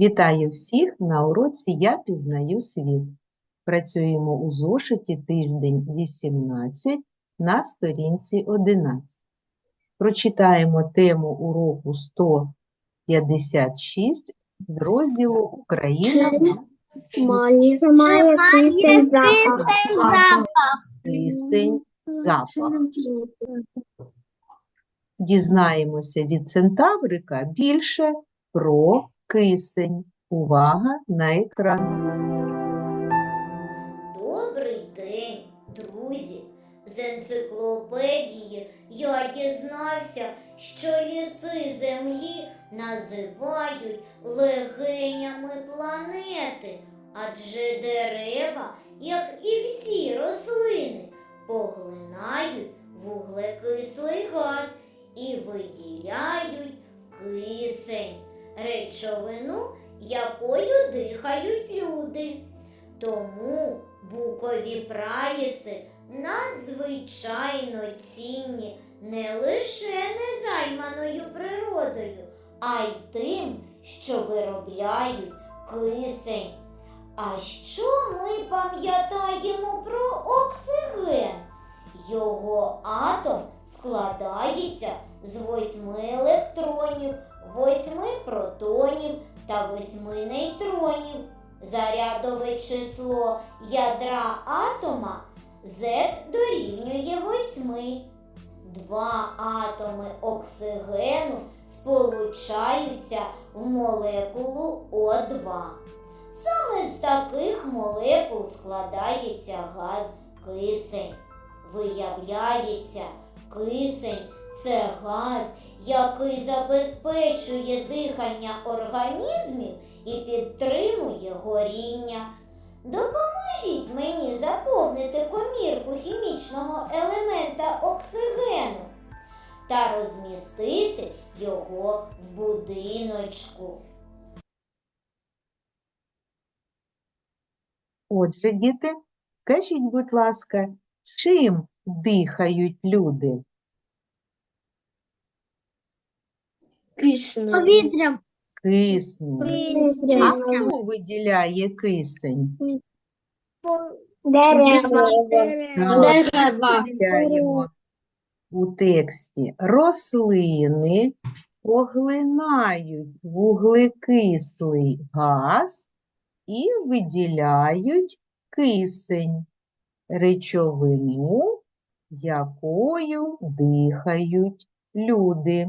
Вітаю всіх на уроці Я пізнаю світ. Працюємо у зошиті тиждень 18 на сторінці 11. Прочитаємо тему уроку 156 з розділу Україна кисень запах. Дізнаємося від центаврика більше про кисень. Увага на екран. Добрий день, друзі! З енциклопедії я дізнався, що ліси землі називають легенями планети, адже дерева, як і всі рослини, поглинають вуглекислий газ і виділяють кисень, речовину, якою дихають люди. Тому букові праліси надзвичайно цінні не лише незайманою природою, а й тим, що виробляють кисень. А що ми пам'ятаємо про оксиген? Його атом складається з восьми електронів, восьми протонів та восьми нейтронів. Зарядове число ядра атома Z дорівнює 8. Два атоми оксигену сполучаються в молекулу О2. Саме з таких молекул складається газ кисень. Виявляється, кисень це газ, який забезпечує дихання організмів і підтримує горіння. Допоможіть мені заповнити комірку хімічного елемента оксигену та розмістити його в будиночку. Отже, діти, скажіть, будь ласка, чим дихають люди? Киснем. Повітрям. Киснем. А хто виділяє кисень? Дерева. Так, Дерева. У тексті. Рослини поглинають вуглекислий газ і виділяють кисень, речовину, якою дихають люди.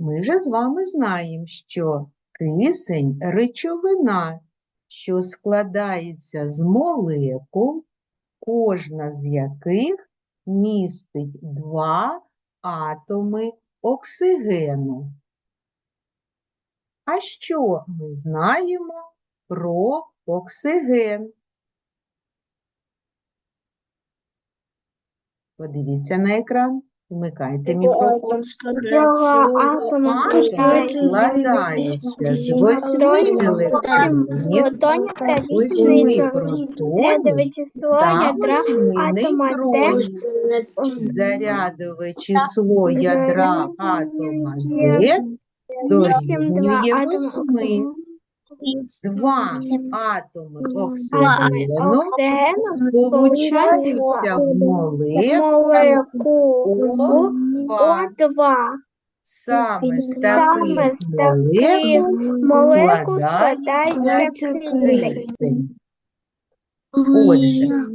Ми же з вами знаємо, що кисень речовина, що складається з молекул, кожна з яких містить два атоми оксигену. А що ми знаємо про оксиген? Подивіться на екран, вмикайте мікрофон. Складається з восьми електронів, восьми протонів число та ядра восьми атома нейтронів. Зарядове число ядра атома Z дорівнює восьми. Два атоми оксигену сполучаються в молекулу молекулу О2. О2. Саме з таких молекул складається кисень. Отже,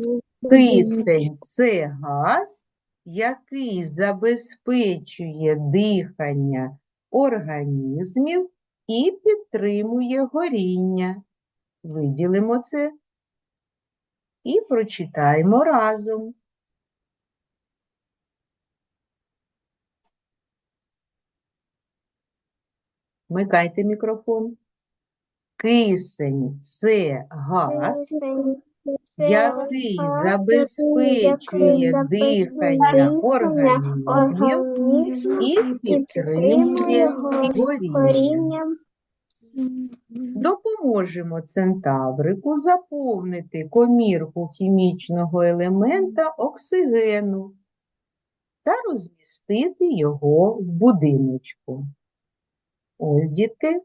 Кисень це газ, який забезпечує дихання організмів і підтримує горіння. Виділимо це і прочитаємо разом. Вмикайте мікрофон. Кисень це газ, який забезпечує дихання організмів і підтримує горіння. Допоможемо центаврику заповнити комірку хімічного елемента оксигену та розмістити його в будиночку. Ось, дітки,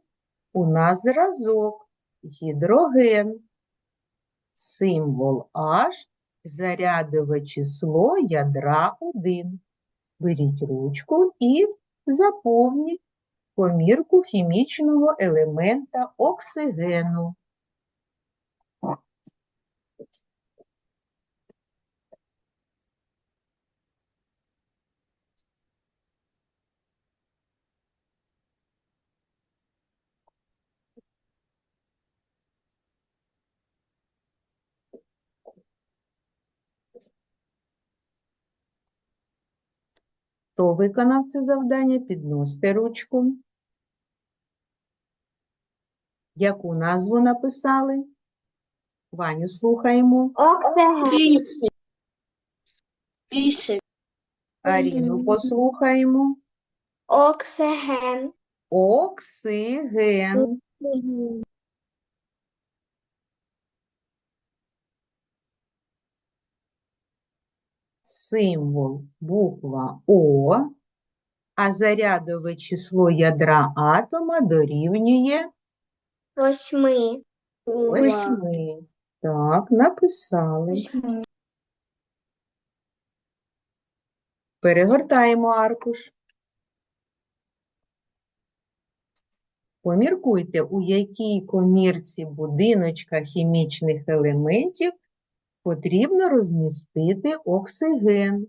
у нас зразок гідроген. Символ H, зарядове число ядра 1. Беріть ручку і заповніть помірку хімічного елемента оксигену. Хто виконав це завдання? Підносьте ручку. Яку назву написали? Ваню слухаємо. Оксиген. Аріну послухаємо. Оксиген. Оксиген. Символ буква О, а зарядове число ядра атома дорівнює Восьми. восьми. Так, написали. Перегортаємо аркуш. Поміркуйте, у якій комірці будиночка хімічних елементів потрібно розмістити оксиген.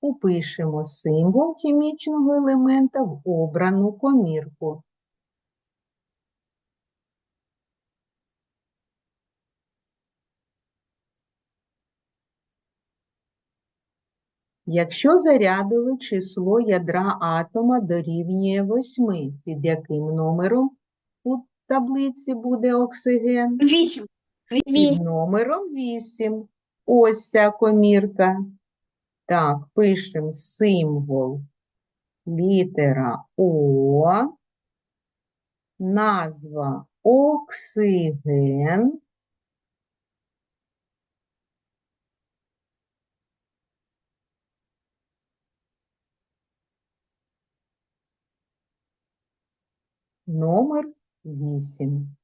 Упишемо символ хімічного елемента в обрану комірку. Якщо зарядове число ядра атома дорівнює 8, під яким номером у таблиці буде оксиген? Вісім. Під номером 8. Ось ця комірка. Так, пишемо символ літера О, назва оксиген. Номер 8.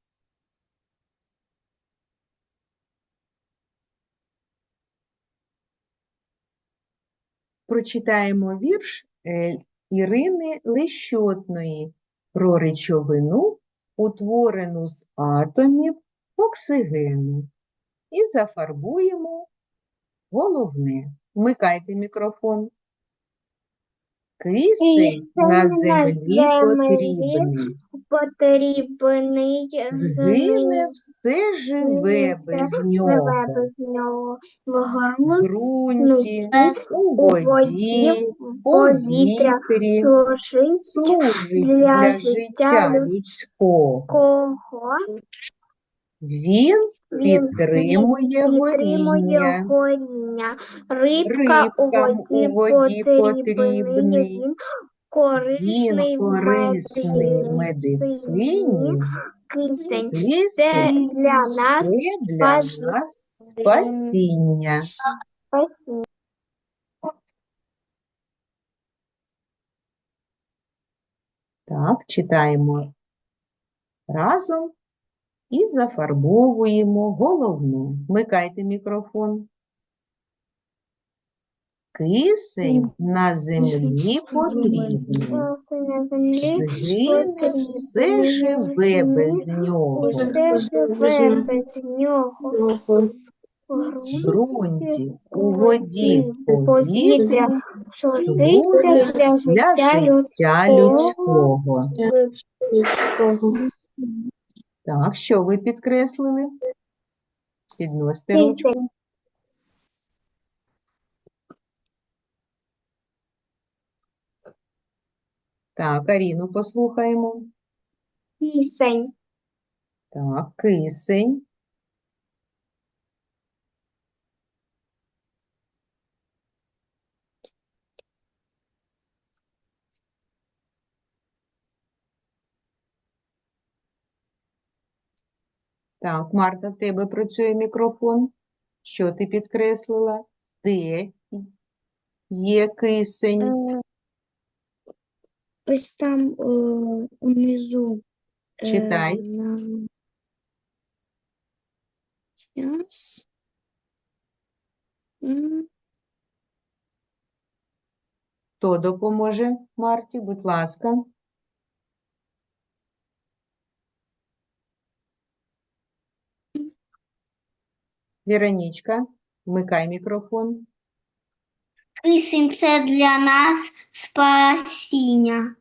Прочитаємо вірш е, Ірини Лещотної про речовину, утворену з атомів оксигену. І зафарбуємо головне. Вмикайте мікрофон. Кисень на землі потрібний. Потрібний Згине все живе без нього. В ґрунті, у воді, повітрі, служить для життя людського. Він підтримує горіння. горіння. Рибка у Рибкам у воді потрібний, він корисний корисний в медицині. Кисень. Це для нас для нас спасіння. спасіння. Так, читаємо разом і зафарбовуємо головну. Вмикайте мікрофон. Кисень на землі потрібний. Згине все живе без нього. В ґрунті, у воді, в повітрі, служить для життя людського. Так, що ви підкреслили? Підносьте ручку. Так, Аріну послухаємо. Кисень. Так, кисень. Так, Марта, в тебе працює мікрофон. Що ти підкреслила? Де? є кисень? Е, Ось там е, унизу. е, Читай. на-. М, Хто допоможе Марті? Будь ласка. Віронічка, вмикай мікрофон. Кисень це для нас спасіння.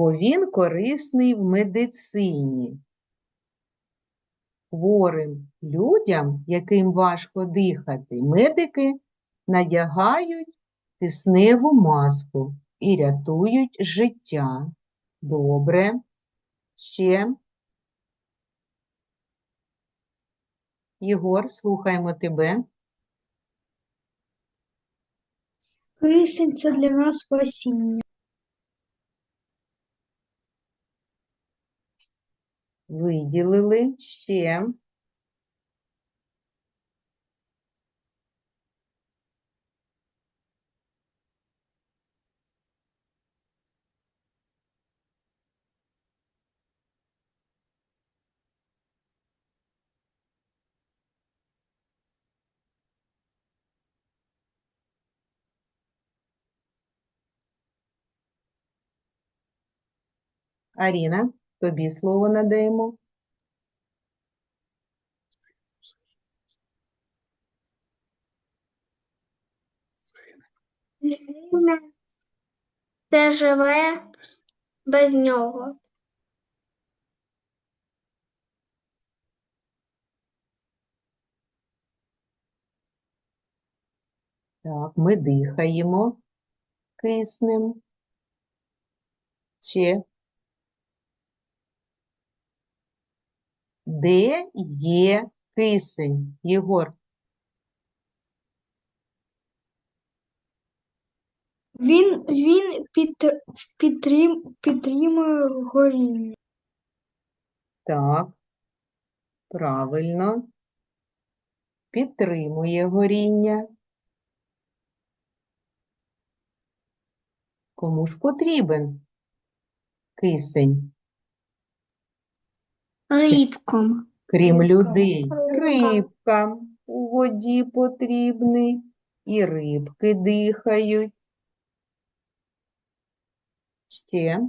бо він корисний в медицині. Хворим людям, яким важко дихати, медики надягають кисневу маску і рятують життя. Добре. Ще. Єгор, слухаємо тебе. Кисень це для нас спасіння. Виділили. Ще. Аріна, тобі слово надаємо. Це живе без нього. Так, ми дихаємо киснем. Ще. Де є кисень? Єгор, Він, він підтр- підтрим, підтримує горіння. так, правильно. Підтримує горіння. Кому ж потрібен кисень? Рибком. Крім Рибкам. людей, Рибкам. рибкам у воді потрібний, і рибки дихають. Ще.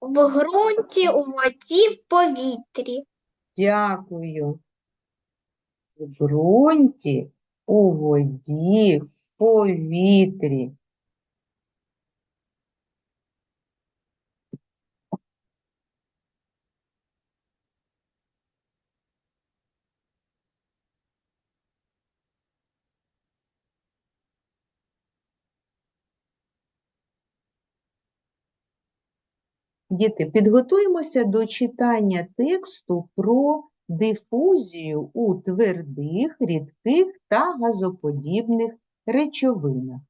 В ґрунті, у воді, в повітрі. Дякую. В ґрунті, у воді, в повітрі. Діти, підготуємося до читання тексту про дифузію у твердих, рідких та газоподібних речовинах.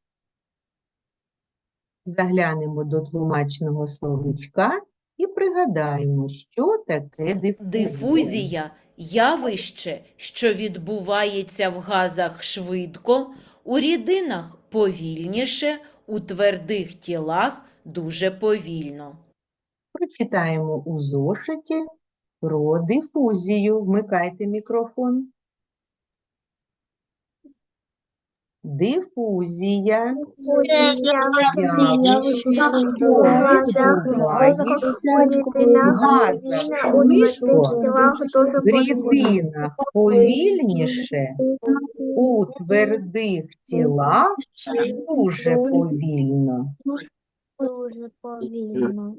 Заглянемо до тлумачного словничка і пригадаємо, що таке дифузія. Дифузія явище, що відбувається в газах швидко, у рідинах повільніше, у твердих тілах дуже повільно. Прочитаємо у зошиті про дифузію. Вмикайте мікрофон. Дифузія швидко, в рідинах повільніше, у твердих тілах дуже повільно. Дуже повільно.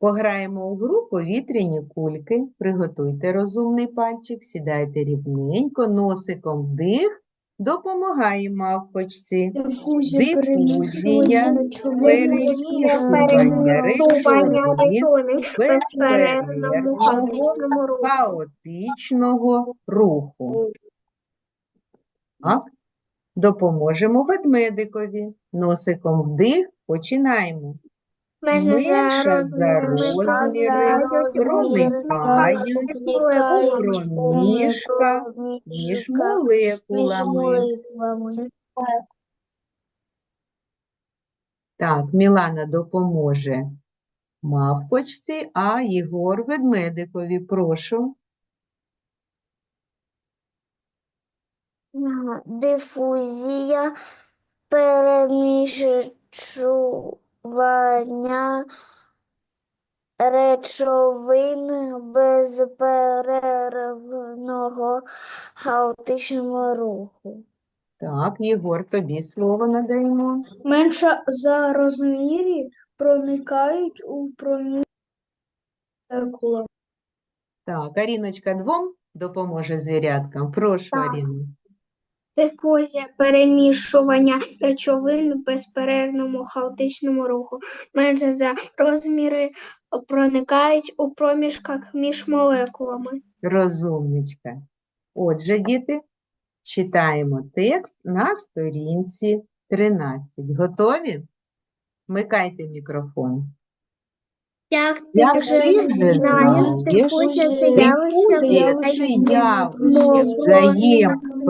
Пограємо у гру повітряні кульки. Приготуйте розумний пальчик, сідайте рівненько, носиком вдих, допомагає мавпочці. Дифузія перемішування речовин безперервного хаотичного руху. Так. Допоможемо ведмедикові. Носиком вдих, починаємо. Менша за розміри, проникають у проміжках між молекулами. Так, Мілана допоможе мавпочці, а Єгор ведмедикові. Прошу. Дифузія, переміщування речовин безперервного хаотичного руху. Так, Єгор, тобі слово надаємо. менше за розмірі проникають у проміжку. Так, Аріночка двом допоможе звіряткам. Прошу, Так. Аріна. Дифузія перемішування речовин в безперервному хаотичному руху. Менше за розміри проникають у проміжках між молекулами. Розумничка. Отже, діти, читаємо текст на сторінці 13. Готові? Вмикайте мікрофон. Як Як вже знаєш, дифузія це дифузія явище мовного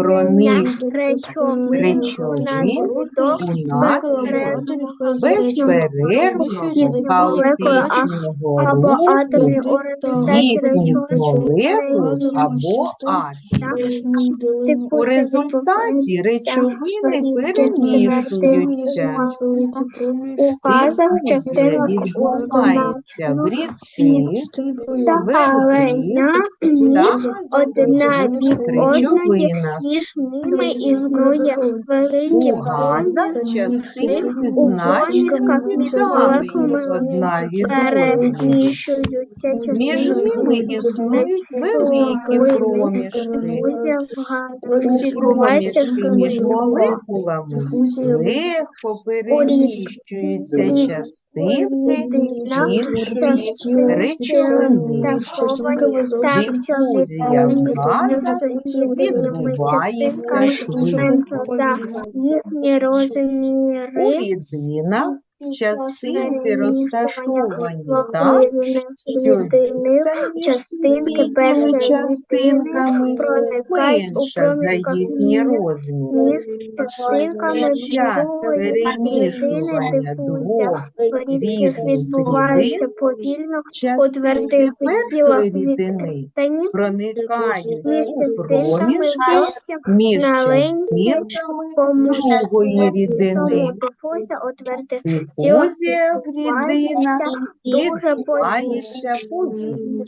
взаємопроникнення речовин речовин внаслідок у нас безперервного безперервного хаотичного руху результаті їхніх молекул або атомів. У результаті речовини перемішуються. у газах частинок відбувається в рідких, великих та одна від одної. Між ними існує великі У у проміжках між одної. переміщуються Між ними існують великі проміжки. Відбувається проміжки між молекулами легко переміщуються частинки іншої речовини. Дифузія в газах відбувається швидко. Їхні У розміри рідинах частинки розташовані так, частинки між частинками менша за їхні розміри. Під час перемішування двох різних рідин частинки першої рідини проникають у проміжки між частинками другої рідини. Рідинах дуже відбувається повільно.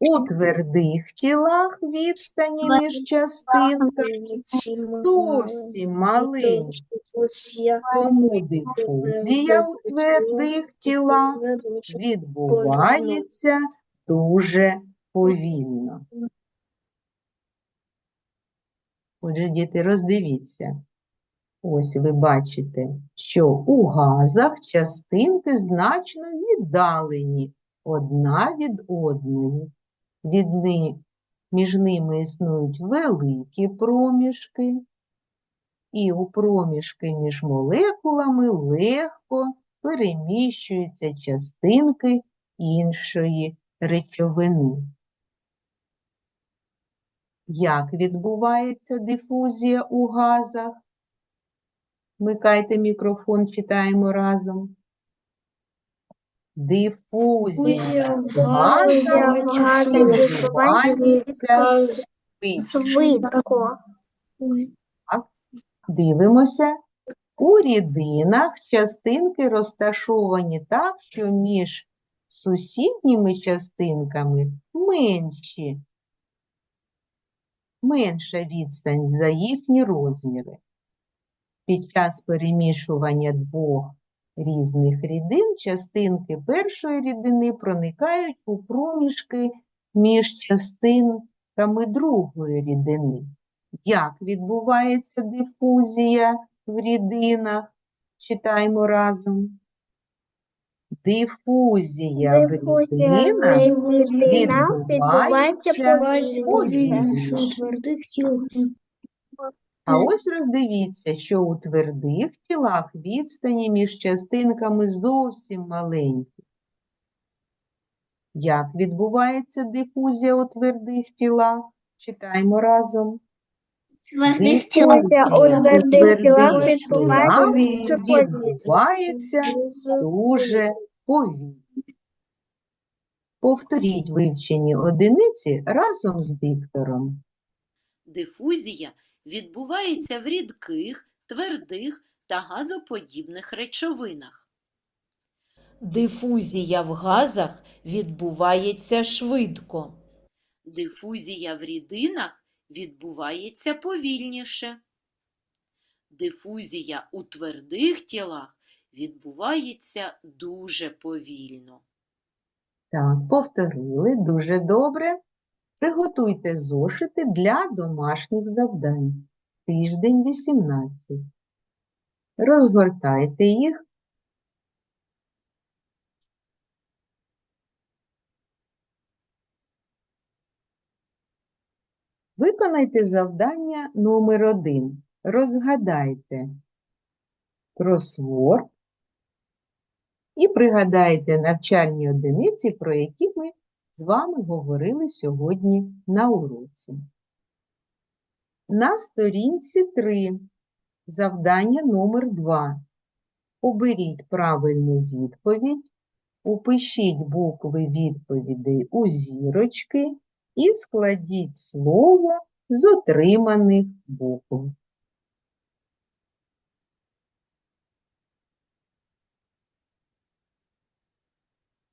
У твердих тілах відстані між частинками зовсім маленькі, тому дифузія у твердих тілах відбувається дуже повільно. Отже, діти, роздивіться. Ось ви бачите, що у газах частинки значно віддалені одна від одної. Від ни- Між ними існують великі проміжки, і у проміжки між молекулами легко переміщуються частинки іншої речовини. Як відбувається дифузія у газах? Вмикайте мікрофон, читаємо разом. Дифузія в газах відбувається швидко. Дивимося. У рідинах частинки розташовані так, що між сусідніми частинками менші, менша відстань за їхні розміри. Під час перемішування двох різних рідин частинки першої рідини проникають у проміжки між частинками другої рідини. Як відбувається дифузія в рідинах? Читаємо разом. Дифузія в Дифузія в рідинах відбувається відбувається повільно. А ось роздивіться, що у твердих тілах відстані між частинками зовсім маленькі. Як відбувається дифузія у твердих тілах? Читаємо разом. Твердих Дифузія у твердих тілах відбувається дуже повільно. Повторіть вивчені одиниці разом з диктором. Дифузія відбувається в рідких, твердих та газоподібних речовинах. Дифузія в газах відбувається швидко. Дифузія в рідинах відбувається повільніше. Дифузія у твердих тілах відбувається дуже повільно. Так, повторили, дуже добре. Приготуйте зошити для домашніх завдань. Тиждень 18. Розгортайте їх. Виконайте завдання номер 1. Розгадайте кросворд і пригадайте навчальні одиниці, про які ми з вами говорили сьогодні на уроці. На сторінці 3 завдання номер 2. Оберіть правильну відповідь, упишіть букви відповідей у зірочки і складіть слово з отриманих букв.